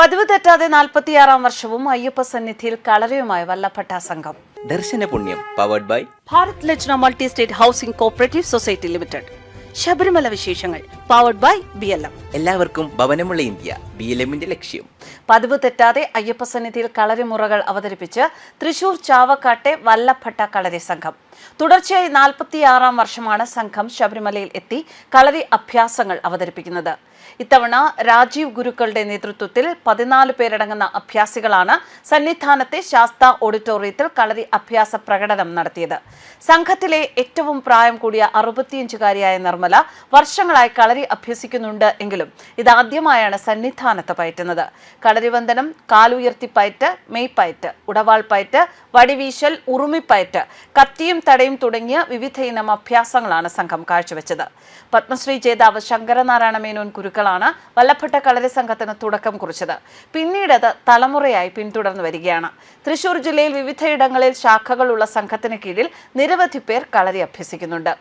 പതിവ് തെറ്റാതെ നാൽപ്പത്തിയാറാം വർഷവും അയ്യപ്പ സന്നിധിയിൽ കളരിയുമായി വല്ലപ്പെട്ട സംഘം. ദർശന പുണ്യം powered by Bharat Lajna multi state housing cooperative society limited. Sabarimala വിശേഷങ്ങൾ. Powered by B L M എല്ലാവർക്കും ഭവനമുള്ള ഇന്ത്യ ബി എൽ എമ്മിന്റെ ലക്ഷ്യം. പതിവ് തെറ്റാതെ അയ്യപ്പ സന്നിധിയിൽ കളരിമുറകൾ അവതരിപ്പിച്ച് തൃശൂർ ചാവക്കാട്ടെ വല്ലഭട്ട കളരി സംഘം. തുടർച്ചയായി നാൽപ്പത്തിയാറാം വർഷമാണ് സംഘം ശബരിമലയിൽ എത്തി കളരി അഭ്യാസങ്ങൾ അവതരിപ്പിക്കുന്നത്. ഇത്തവണ രാജീവ് ഗുരുക്കളുടെ നേതൃത്വത്തിൽ പതിനാല് പേരടങ്ങുന്ന അഭ്യാസികളാണ് സന്നിധാനത്തെ ശാസ്ത ഓഡിറ്റോറിയത്തിൽ കളരി അഭ്യാസ പ്രകടനം നടത്തിയത്. സംഘത്തിലെ ഏറ്റവും പ്രായം കൂടിയ അറുപത്തിയഞ്ചുകാരിയായ നിർമ്മല വർഷങ്ങളായി കളരി അഭ്യസിക്കുന്നുണ്ട് എങ്കിലും ഇതാദ്യമായാണ് സന്നിധാനത്ത് പയറ്റുന്നത്. കളരിവന്ദനം കാലുയർത്തി പയറ്റ് ഉടവാൾ പയറ്റ് വടിവീശൽ ഉറുമിപ്പയറ്റ് കത്തിയും തടയും തുടങ്ങിയ വിവിധ ഇനം അഭ്യാസങ്ങളാണ് സംഘം കാഴ്ചവെച്ചത്. പത്മശ്രീ ജേതാവ് ശങ്കരനാരായണ മേനോൻ കുരുക്കളാണ് വല്ലപ്പെട്ട കളരി സംഘത്തിന് തുടക്കം കുറിച്ചത്. പിന്നീട് അത് തലമുറയായി പിന്തുടർന്നു വരികയാണ്. തൃശൂർ ജില്ലയിൽ വിവിധയിടങ്ങളിൽ ശാഖകളുള്ള സംഘത്തിന് കീഴിൽ നിരവധി പേർ കളരി അഭ്യസിക്കുന്നുണ്ട്.